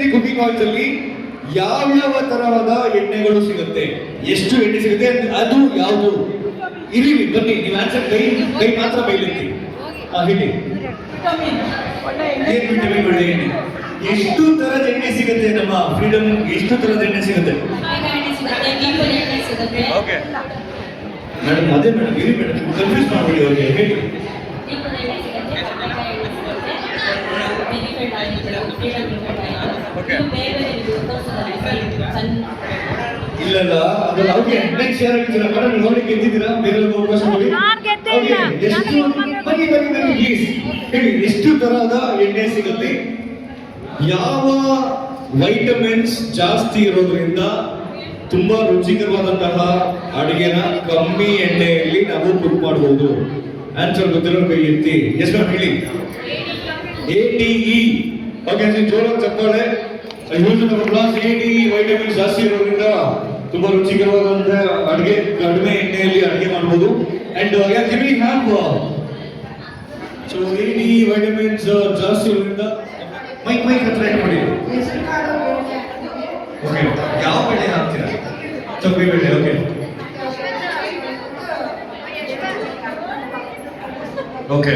ರೀತಿ cooking oils ಅಲ್ಲಿ ಯಾವ್ಯಾವ ತರಹದ ಎಣ್ಣೆಗಳು ಸಿಗುತ್ತೆ? ಎಷ್ಟು ಎಣ್ಣೆ ಸಿಗುತ್ತೆ? ಅದು ಯಾವುದು? ಇರಿ ಬನ್ನಿ ನೀವು ಆನ್ಸರ್ ಕೈ ಕೈ ಮಾತ್ರ ಬೈಲಿಕ್ಕೆ. ಹಾ ಹೇಳಿ. ಏನ್ ವಿಟಮಿನ್ ಒಳ್ಳೆ ಎಣ್ಣೆ? ಎಷ್ಟು ತರದ ಎಣ್ಣೆ ಸಿಗುತ್ತೆ ನಮ್ಮ ಫ್ರೀಡಮ್ ಎಷ್ಟು ತರದ ಎಣ್ಣೆ ಸಿಗುತ್ತೆ? ಓಕೆ. ಮೇಡಮ್ ಅದೇ ಮೇಡಮ್ ಇರಿ ಮೇಡಮ್ ಕನ್ಫ್ಯೂಸ್ ಮಾಡ್ಬೇಡಿ ಅವ್ರಿಗೆ ಹೇಳಿ. ಇಲ್ಲಲ್ಲ ಅದು ಅವ್ರಿಗೆ ನೆಕ್ಸ್ಟ್ ಯಾರು ಗೆದ್ದಿಲ್ಲ ಮೇಡಮ್ ನೋಡಿ ಗೆದ್ದಿದ್ದೀರಾ? ಬೇರೆ ಅವಕಾಶ ಕೊಡಿ. ಎಷ್ಟು ಬನ್ನಿ ಬನ್ನಿ ಬನ್ನಿ ಪ್ಲೀಸ್ ಹೇಳಿ ಎಷ್ಟು ತರಹದ ಎಣ್ಣೆ ಸಿಗುತ್ತೆ? ಯಾವ ವೈಟಮಿನ್ಸ್ ಜಾಸ್ತಿ ಇರೋದ್ರಿಂದ ತುಂಬಾ ರುಚಿಕರವಾದಂತಹ ಅಡಿಗೆನ ಕಮ್ಮಿ ಎಣ್ಣೆಯಲ್ಲಿ ನಾವು ಕುಕ್ ಮಾಡಬಹುದು ಆನ್ಸರ್ ಗೊತ್ತಿರೋ ಕೈ ಎತ್ತಿ. ಎಸ್ ಮ್ಯಾಮ್ ಹೇಳಿ. ಎ ಟಿ ಇ ಓಕೆ ಜೋರ ಚಪ್ಪಾಳೆ. ಯೂಸ್ ಪ್ಲಸ್ ವೈಟಮಿನ್ ಜಾಸ್ತಿ ಇರೋದ್ರಿಂದ ತುಂಬಾ ರುಚಿಕರವಾದಂತಹ ಅಡುಗೆ, ಕಡಿಮೆ ಎಣ್ಣೆಯಲ್ಲಿ ಅಡುಗೆ ಮಾಡಬಹುದು ಅಂಡ್ ಯಾಕೆ we have so A E vitamins ಜಾಸ್ತಿ ಇರೋದ್ರಿಂದ ಮೈಕ್ ಮೈಕ್ ಹತ್ರ ಮಾಡಿ? ಓಕೆ ಯಾವ ಬೆಳೆ ಹಾಕ್ತೀರಾ? ತೊಗರಿ ಬೆಳೆ ಓಕೆ ಓಕೆ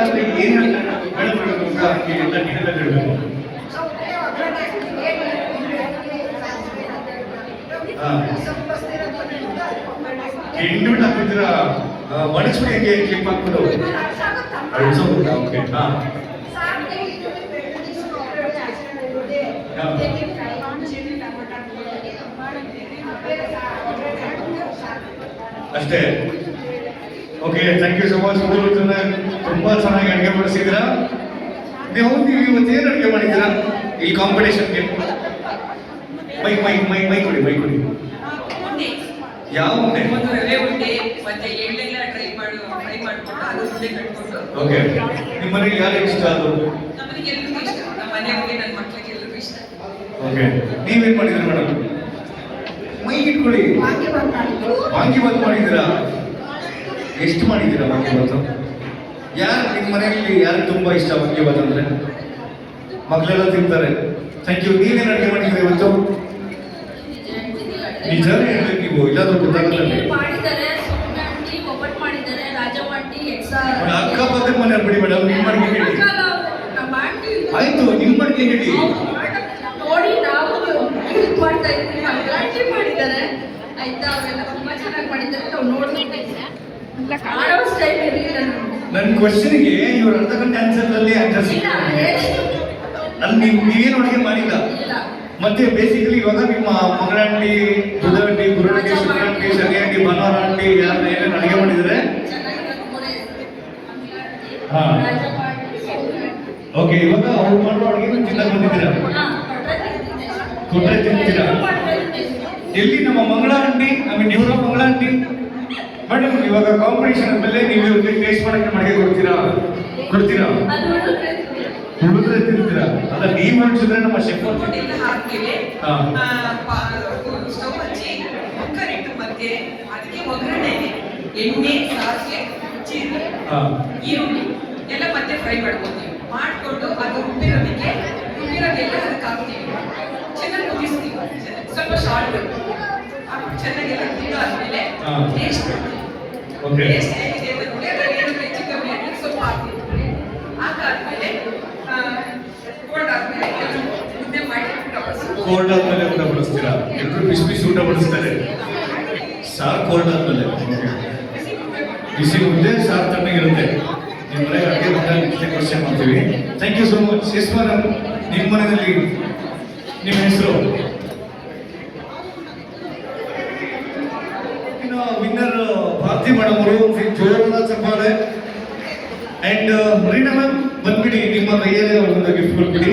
ಎಲ್ಲಾದ್ರೆ ಏನು ಬೆಳಬೇಕು ಅಂತ ಎಲ್ಲ ಎಂಟು ಹಾಕಿದ್ರ ಮಣಿಸ್ಬಿಡಿ ಹೆಂಗೆ ಕ್ಲಿಪ್ ಹಾಕ್ಬಿಟ್ಟು ಓಕೆ ಹಾ. ಅಷ್ಟೇ. Okay thank you so much ಮೂರು ತುಂಬಾ ಚೆನ್ನಾಗಿ ಅಡುಗೆ ಮಾಡಿಸಿದ್ದೀರಾ? ನೀವು ನೀವು ಇವತ್ತು ಏನು ಅಡುಗೆ ಮಾಡಿದ್ದೀರಾ? ಈ ಕಾಂಪಿಟೇಷನ್ಗೆ ಮೈಕ್ ಮೈ ಮೈ ಮೈ ಕೊಡಿ ಮೈ ಕೊಡಿ. ಯಾವ ಉಂಡೆ? ಓಕೆ ನಿಮ್ಮ ಮನೆಗೆ ಯಾರು ಇಷ್ಟ ಅದು? ಓಕೆ ನೀವೇನ್ ಮಾಡಿದ್ರಿ ಮೇಡಮ್ ಮೈ ಇಟ್ಕೊಳ್ಳಿ. ವಾಂಗಿ ಬಂದ್ ಮಾಡಿದ್ದೀರಾ? ಎಷ್ಟು ಮಾಡಿದ್ದೀರಾ ಮಕ್ಕಳು ಬಾತ್ ಯಾರು ನಿಮ್ಮ ಮನೆಯಲ್ಲಿ ಯಾರು ತುಂಬಾ ಇಷ್ಟ ವಾಂಗಿ ಬಾತ್ ಮಕ್ಕಳೆಲ್ಲ ತಿಂತಾರೆ. ಥ್ಯಾಂಕ್ ಯು ನೀವೇನು ಅಡುಗೆ ಮಾಡಿದ್ದೀರಿ ಇವತ್ತು? ನಿಜ ಹೇಳ್ಬೇಕು ನೀವು. ಇಲ್ಲಾದ್ರೂ ಗೊತ್ತಾಗಲ್ಲ ಅಕ್ಕಪಕ್ಕದ ಮನೆ ಬಿಡಿ ಮೇಡಮ್. ನಿಮ್ಮ ಮನೆಗೆ ಹೇಳಿ. ಆಯ್ತು ನಿಮ್ಮ ಮನೆಗೆ ಹೇಳಿ. ನೋಡಿ ನಾವು ಮಾಡ್ತಾ ಇದ್ದೀವಿ. ಮಾಡಿದ್ದಾರೆ. ಆಯ್ತಾ ಅವೆಲ್ಲ ತುಂಬಾ ಚೆನ್ನಾಗಿ ಮಾಡಿದ್ದಾರೆ. ನಾವು ನೋಡ್ತಾ ಇದ್ದೀವಿ. ನನ್ನ ಕ್ವಶನ್ಗೆ ಇವ್ರ ಅರ್ಧ ಗಂಟೆ ಆನ್ಸರ್ ಅಲ್ಲಿ ಆನ್ಸರ್ ಇಲ್ಲ ಅಲ್ಲಿ ನೀವು ನೀವೇನು ಅಡುಗೆ ಮಾಡಿಲ್ಲ. ಮತ್ತೆ ಬೇಸಿಕಲಿ ಇವಾಗ ನಿಮ್ಮ ಮಂಗಳಂಟಿ ಬುಧಗಂಟಿ ಗುರುಗಂಟಿ ಶುಕ್ರಂಟಿ ಶನಿಯಂಟಿ ಭಾನುವಾರ ಅಂಟಿ ಯಾರು ಏನೇನು ಅಡುಗೆ ಮಾಡಿದ್ರೆ? ಹಾ. ಓಕೆ ಇವಾಗ ಅವ್ರು ಮಾಡೋ ಅಡುಗೆ ತಿನ್ನಕ್ ಬಂದಿದ್ದೀರಾ? ಕೊಟ್ಟರೆ ತಿಂತೀರಾ? ಎಲ್ಲಿ ನಮ್ಮ ಮಂಗಳ ಅಂಟಿ ಐ ಮೀನ್ ಇವರ ಮಂಗಳ ಅಂಟಿ ಮೇಡಮ್ ಇವಾಗ ಕಾಂಪಿಟೇಷನ್ ಮೇಲೆ ನೀವು ಇವ್ರಿಗೆ ಟೇಸ್ಟ್ ಮಾಡಕ್ಕೆ ಮಾಡಿಗೆ ಕೊಡ್ತೀರಾ? ಕೊಡ್ತೀರಾ? ಹುಡುಗ್ರೆ ತಿಂತೀರಾ? ಅದ ನೀವು ಹೊಡ್ಸಿದ್ರೆ ನಮ್ಮ ಶೆಫ್. ಸ್ಟವ್ ಹಚ್ಚಿ ಕುಕ್ಕರ್ ಇಟ್ಟು ಅದಕ್ಕೆ ಎಣ್ಣೆ ಸಾಸಿವೆ ಜೀರಿಗೆ ಹಾ. ಈರುಳ್ಳಿ ಎಲ್ಲ ಮತ್ತೆ ಫ್ರೈ ಮಾಡ್ಕೊತೀವಿ. ಮಾಡಿಕೊಂಡು ಅದು ಉಪ್ಪಿರೋದಕ್ಕೆ ಉಪ್ಪಿರೋದೆಲ್ಲ ಅದಕ್ಕೆ ಹಾಕ್ತೀವಿ. ಚೆನ್ನಾಗಿ ಕುದಿಸ್ತೀವಿ ಸ್ವಲ್ಪ ಶಾರ್ಟ್ ಹಾಕ್ಬಿಟ್ಟು ಚೆನ್ನಾಗೆಲ್ಲ ಹಾ. ಟೇಸ್ಟ್ ಓಕೆ ಟೇಸ್ಟ್ ಹೇಗಿದೆ ಅದ್ರಲ್ಲಿ ಹೆಚ್ಚು ಕಮ್ಮಿ ಸ್ವಲ್ಪ ಹಾಕಾದ್ಮೇಲೆ ಕೋಲ್ಡ್ ಆದ್ಮೇಲೆ ಮುದ್ದೆ ಮಾಡಿ ಊಟ ಬಡಿಸ್ತೀವಿ. ಕೋಲ್ಡ್ ಆದ್ಮೇಲೆ ಊಟ ಬಡಿಸ್ತೀರಾ ಎಲ್ಲರೂ ಬಿಸಿ ಬಿಸಿ ಊಟ ಬಡಿಸ್ತಾರೆ. ಸಾರ್ ಕೋಲ್ಡ್ ಆದ್ಮೇಲೆ? ಬಿಸಿ ಮುದ್ದೆ ಸಾರ್ ತಣ್ಣಗಿರುತ್ತೆ ನಿಮ್ಮ ಮನೆಗೆ ಅಡುಗೆ ಮನೆಯಲ್ಲಿ ಕ್ವಶನ್ ಮಾಡ್ತೀವಿ. Thank you so much yes madam ನಿಮ್ಮ ಮನೆಯಲ್ಲಿ ನಿಮ್ಮ ಹೆಸರು? ಇನ್ನು ವಿನ್ನರ್ ಭಾರತಿ ಮೇಡಮ್ ಅವರು ಜೋರಾದ ಚಪ್ಪಾಳೆ. ಅಂಡ್ ರೀನಾ ಮ್ಯಾಮ್ ಬಂದ್ಬಿಡಿ, ನಿಮ್ಮ ಕೈಯಲ್ಲೇ ಒಂದು ಗಿಫ್ಟ್ ಕೊಟ್ಬಿಡಿ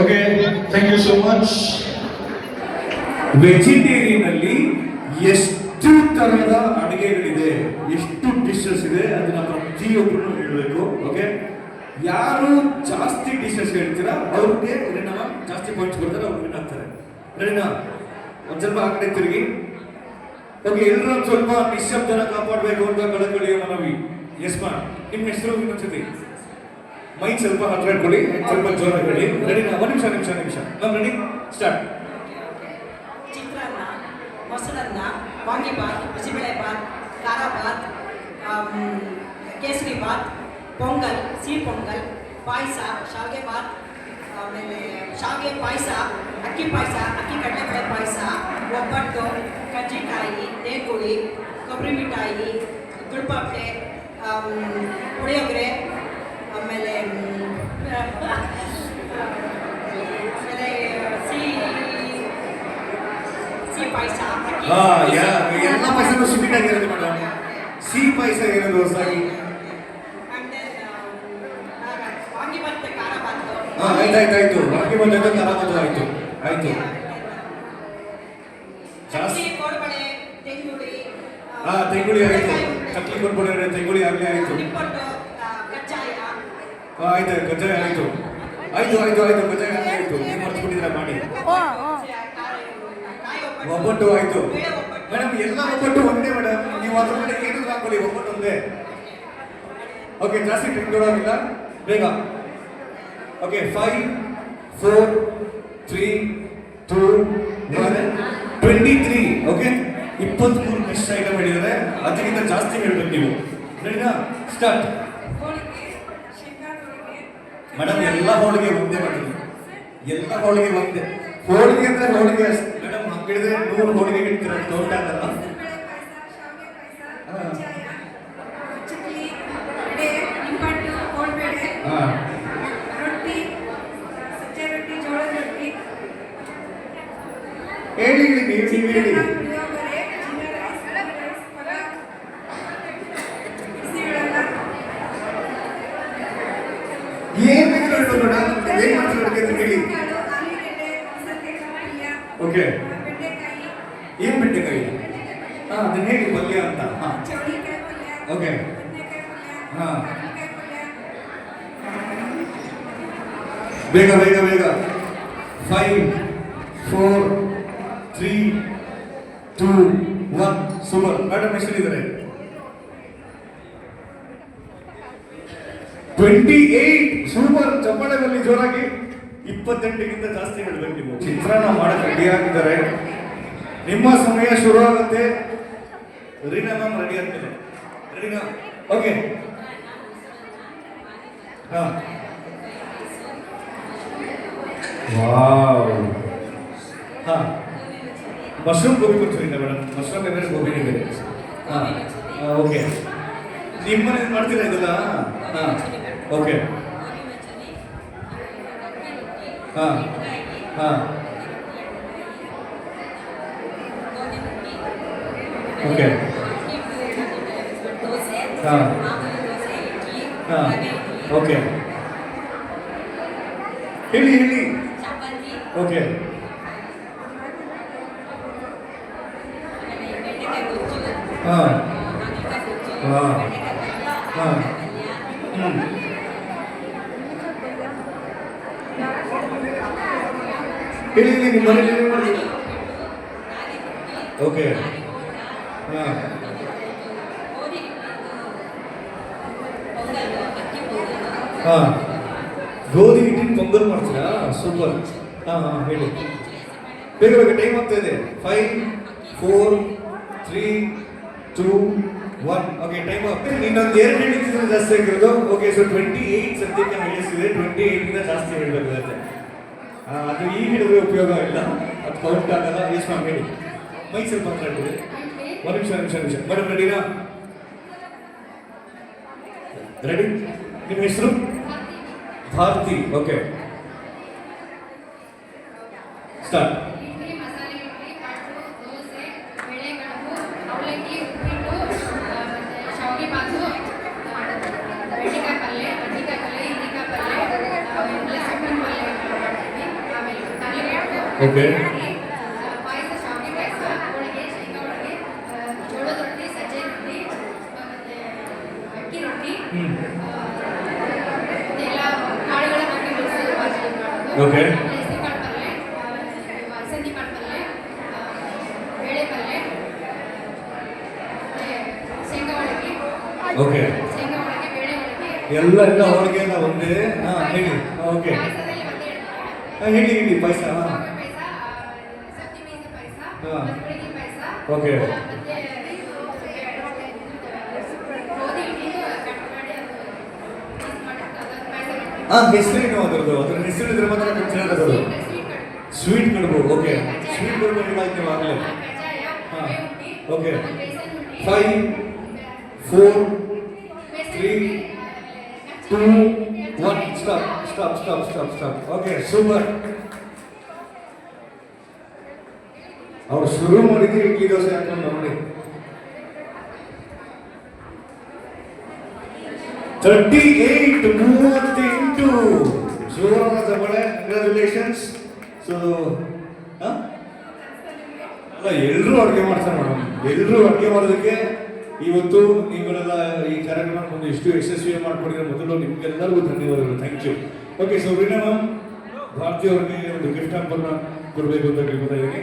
okay thank you so much vegetarian ಅಲ್ಲಿ ಎಷ್ಟು ತರಹದ ಅಡುಗೆಗಳಿದೆ ಎಷ್ಟು ಡಿಶಸ್ ಇದೆ ಅದನ್ನ ಪ್ರತಿಯೊಬ್ಬರು ಹೇಳಬೇಕು ಓಕೆ ಯಾರು ಜಾಸ್ತಿ ಡಿಶಸ್ ಹೇಳ್ತೀರಾ, ಅವ್ರಿಗೆ ಪರಿಣಾಮ ಜಾಸ್ತಿ ಪಾಯಿಂಟ್ಸ್ ಕೊಡ್ತಾರೆ, ಅವ್ರು ವಿನ್ ಆಗ್ತಾರೆ. ರೆಡಿನಾ ಒಂದ್ ಸ್ವಲ್ಪ ಆ ಕಡೆ ತಿರುಗಿ. ಓಕೆ ಎಲ್ಲರೂ ಸ್ವಲ್ಪ ನಿಶ್ಶಬ್ದನ ಕಾಪಾಡಬೇಕು ಅಂತ ಕಳಕಳಿಯ ಮನವಿ. ಎಸ್ ಮಾ ನಿಮ್ಮ ಹೆಸರು ಇನ್ನೊಂದ್ಸತಿ ಮೈ ಸ್ವಲ್ಪ ಹತ್ರ ಇಟ್ಕೊಳ್ಳಿ ಸ್ವಲ್ಪ ಜೋರಾಗಿ ಹೇಳಿ ರೆಡಿ ಒಂದು ನಿಮಿಷ ನಿಮಿಷ ನಿಮಿಷ. ನಾವು ರೆಡಿ ಸ್ಟಾರ್ಟ್ ಮೊಸರನ್ನ ವಾಂಗಿಬಾತ್ ಬಿಸಿಬೇಳೆಬಾತ್ ಖಾರ ಬಾತ್ ಕೇಸರಿ ಬಾತ್ ಪೊಂಗಲ್ ಸಿಹಿ ಪೊಂಗಲ್ ಪಾಯಸ ಶಾವಿಗೆ ಬಾತ್ ಆಮೇಲೆ ಶಾವಿಗೆ ಪಾಯಸ ಅಕ್ಕಿ ಪಾಯಸ ಅಕ್ಕಿ ಕಡಲೆಬೇಳೆ ಪಾಯಸ ಒಬ್ಬಟ್ಟು ಕಜ್ಜಿಕಾಯಿ ತೇಗುಳಿ ಕೊಬ್ಬರಿ ಮಿಠಾಯಿ ಗುಳ್ಪಾಪೆ ಆಮ್, ಪುಳಿಯೋಗರೆ ಆಮೇಲೆ ಮ್, ಆಮೇಲೆ ಸಿಹಿ ಸಿಹಿ ಪಾಯಸ ಹಾ ಯಾ ಎಲ್ಲ ಪಾಯಸನೂ ಸ್ವೀಟ್ ಆಗಿರೋದು ಮೇಡಮ್ ಸಿಹಿ ಪಾಯಸ ಇರೋದು ಹೊಸದಾಗಿ ಹಾ ಆಯ್ತಾಯ್ತು ಆಯ್ತು ಬಾಕಿ ಬಂದಾಯ್ತು ಖಾರ ಬಂದದ್ದು ಆಯ್ತು ಆಯ್ತು. ಹಾ ತೆಂಗುಳಿ ಆಯ್ತು. ಚಕ್ಲಿ ಕೊಟ್ಬಿಟ್ರೆ ತೆಂಗುಳಿ ಆಗ್ಲೇ ಆಯ್ತು. ಹಾ ಆಯ್ತು ಕಜ್ಜಾಯ ಆಯ್ತು. ಆಯ್ತು ಆಯ್ತು ಆಯ್ತು ಕಜ್ಜಾಯ ಆಯ್ತು. ನೀವು ಮರ್ತ್ಬಿಟ್ಟಿದ್ರ ಮಾಡಿ. ಒಬ್ಬಟ್ಟು. ಆಯ್ತು. ಮೇಡಮ್ ಎಲ್ಲ ಒಬ್ಬಟ್ಟು ಒಂದೇ ಮೇಡಮ್ ನೀವು ಅದ್ರ ಕಡೆ ಏನು ಹಾಕೊಳ್ಳಿ ಒಬ್ಬಟ್ಟು ಒಂದೇ. ಓಕೆ ಜಾಸ್ತಿ ಟೈಮ್ ಕೊಡೋದಿಲ್ಲ. ಬೇಗ. Okay five four three two one twenty three okay ಇಪ್ಪತ್ತ್ಮೂರು ಮಿಸ್ ಐಟಮ್ ಹೇಳಿದರೆ ಅದಕ್ಕಿಂತ ಜಾಸ್ತಿ ಹೇಳ್ಬೇಕು ನೀವು. ಸರಿನಾ? ಸ್ಟಾರ್ಟ್ ಮೇಡಮ್ ಎಲ್ಲ ಹೋಳಿಗೆ ಒಂದೇ ಮೇಡಮ್ ಎಲ್ಲ ಹೋಳಿಗೆ ಒಂದೇ. ಹೋಳಿಗೆ ಅಂದ್ರೆ ಹೋಳಿಗೆ ಮೇಡಮ್ ಹಂಗಿಡಿದ್ರೆ ನೂರು ಹೋಳಿಗೆ ಇಡ್ತೀರ ದೊಡ್ಡ ಹೇಳಿ ಹೇಳಿ ನೀವು ನೀವು ಹೇಳಿ. Chitranna, puliyogare jeera rice lemon rice pulao ಬಿಸಿಬೇಳೆಲ್ಲ ಏನ್ ಬೇಕಾದ್ರೂ ಹೇಳ್ಬೋದು ಮೇಡಮ್ ಏನ್ ಮಾಡ್ತಾರೆ ಅಂತ ಹೇಳಿ. ಕಾಳು ಆಲೂಗೆಡ್ಡೆ ಸೌತೆಕಾಯಿ ಪಲ್ಯ ಓಕೆ ಬೆಂಡೆಕಾಯಿ ಏನ್ ಬೆಂಡೆಕಾಯಿ? ಹಾ ಅದನ್ನ ಹೇಳಿ ಪಲ್ಯ ಅಂತ. ಹಾ. ಚೌಳಿಕಾಯಿ ಪಲ್ಯ ಓಕೆ ಬದನೆಕಾಯಿ ಪಲ್ಯ ಹಾ. ಹಾಗಲಕಾಯಿ ಪಲ್ಯ ಬೇಗ ಬೇಗ ಬೇಗ. Five four three two one super madam ಹೆಸರಿದ್ದಾರೆ twenty eight super ಚಪ್ಪಳದಲ್ಲಿ ಜೋರಾಗಿ ಇಪ್ಪತ್ತೆಂಟಕ್ಕಿಂತ ಜಾಸ್ತಿ ಹೇಳ್ಬೇಕು ನೀವು. ಚಿತ್ರಾನ್ನ ಮಾಡಕ್ಕೆ ರೆಡಿ ಆಗಿದ್ದಾರೆ. ನಿಮ್ಮ ಸಮಯ ಶುರು ಆಗುತ್ತೆ. ರೀನಾ ಮ್ಯಾಮ್ ರೆಡಿ ಆಗ್ತದೆ ರೆಡಿನಾ ಓಕೆ ಹಾ. ವಾವ್ ಹಾ. ಮಶ್ರೂಮ್ ಗೋಬಿ ಮಂಚೂರಿ ಇದೆ ಮೇಡಮ್? ಮಶ್ರೂಮ್ ಬೇರೆ ಗೋಬಿನೇ ಬೇರೆ ಹಾಂ ಓಕೆ ನಿಮ್ಮ ಮನೇಲಿ ಮಾಡ್ತೀರಾ ಇದೆಲ್ಲ? ಹಾಂ ಓಕೆ ಹಾಂ ಹಾಂ. ಓಕೆ ಹಾಂ. ಹಾಂ ಓಕೆ ಹೇಳಿ ಹೇಳಿ. ಓಕೆ ಹಾ. ಹಾಂ. ಹಾಂ. ಹ್ಞೂ ಓಕೆ. ಹಾಂ. ಹಾಂ. ಗೋಧಿ ಹಿಟ್ಟಿನ ಪೊಂಗಲ್ ಮಾಡ್ತೀರಾ? ಸೂಪರ್. ಹಾಂ ಹಾಂ, ಹೇಳಿ. ಬೇಗ ಬೇಗ ಟೈಮ್ ಆಗ್ತಾ ಇದೆ. Five four three two one okay time up ಇನ್ನೊಂದು ಎರಡು ಹೇಳಿದ್ರೆ ಜಾಸ್ತಿ ಆಗಿರೋದು. ಓಕೆ ಸೊ ಟ್ವೆಂಟಿ ಏಯ್ಟ್ ಸದ್ಯಕ್ಕೆ ಹೇಳಿಸಿದೆ ಟ್ವೆಂಟಿ ಏಯ್ಟಿಂದ ಜಾಸ್ತಿ ಹೇಳಬೇಕಾಗುತ್ತೆ ಅದು ಈಗ ಹಿಡಿದ್ರೆ ಉಪಯೋಗ ಇಲ್ಲ. ಅದು ಕೌಂಟ್ ಆಗಲ್ಲ. ಎಷ್ಟು ಮ್ಯಾಮ್ ಹೇಳಿ. ಸ್ವಲ್ಪ ಹತ್ರ ಒಂದು ನಿಮಿಷ ನಿಮಿಷ ನಿಮಿಷ. ಮೇಡಮ್ ರೆಡಿನಾ ರೆಡಿ ನಿಮ್ಮ ಹೆಸರು? Bharathi. Okay start okay okay okay ಎಲ್ಲರಿಂದ ಹೋಳಿಗೆನ ಒಂದೇ ಹಾಂ ಹೇಳಿ ಓಕೆ ಹಾಂ ಹೇಳಿ ಹೇಳಿ ಪಾಯಸ ಹಾಂ ಮಾಡ್ತಾರೆ ಹಾಂ ಹೆಸರೇನು ಅದರದ್ದು ಅದ್ರ ಹೆಸರು ಇದ್ರೆ ಮಾತ್ರ culture sweet sweet kadubu okay sweet kadubu ಹೇಳಾಯ್ತು ನೀವು ಆಗಲೇ? ಹಾಂ okay five four three two one stop stop stop stop stop okay super ಅವ್ರು ಶುರು ಮಾಡಿದ್ದು ಇಡ್ಲಿ ದೋಸೆ ಹಾಕೊಂಡು ನೋಡಿ. ತರ್ಟಿ ಏಟ್ ಮೂವತ್ತೆಂಟು ಜೋರಾದ ತಗೊಳ್ಳೆ ಕಂಗ್ರ್ಯಾಚುಲೇಷನ್ಸ್ ಸೊ ಅಲ್ಲ ಎಲ್ಲರೂ ಅಡುಗೆ ಮಾಡ್ತಾರೆ ಮೇಡಮ್. ಎಲ್ಲರೂ ಅಡುಗೆ ಮಾಡೋದಕ್ಕೆ ಇವತ್ತು ನೀವೆಲ್ಲ ಈ ಕಾರ್ಯಕ್ರಮ ಒಂದು ಇಷ್ಟು ಯಶಸ್ವಿ ಮಾಡ್ಕೊಂಡಿರೋ ಮೊದಲು ನಿಮ್ಗೆಲ್ಲರಿಗೂ ಧನ್ಯವಾದಗಳು. Thank you okay so Reena ma'am ಭಾರತೀಯ ಅವ್ರಿಗೆ ಒಂದು ಗಿಫ್ಟ್ ಹ್ಯಾಂಪರ್ನ ಕೊಡಬೇಕು ಅಂತ ಕೇಳ್ಕೊತಾ ಇದ್ದೀನಿ.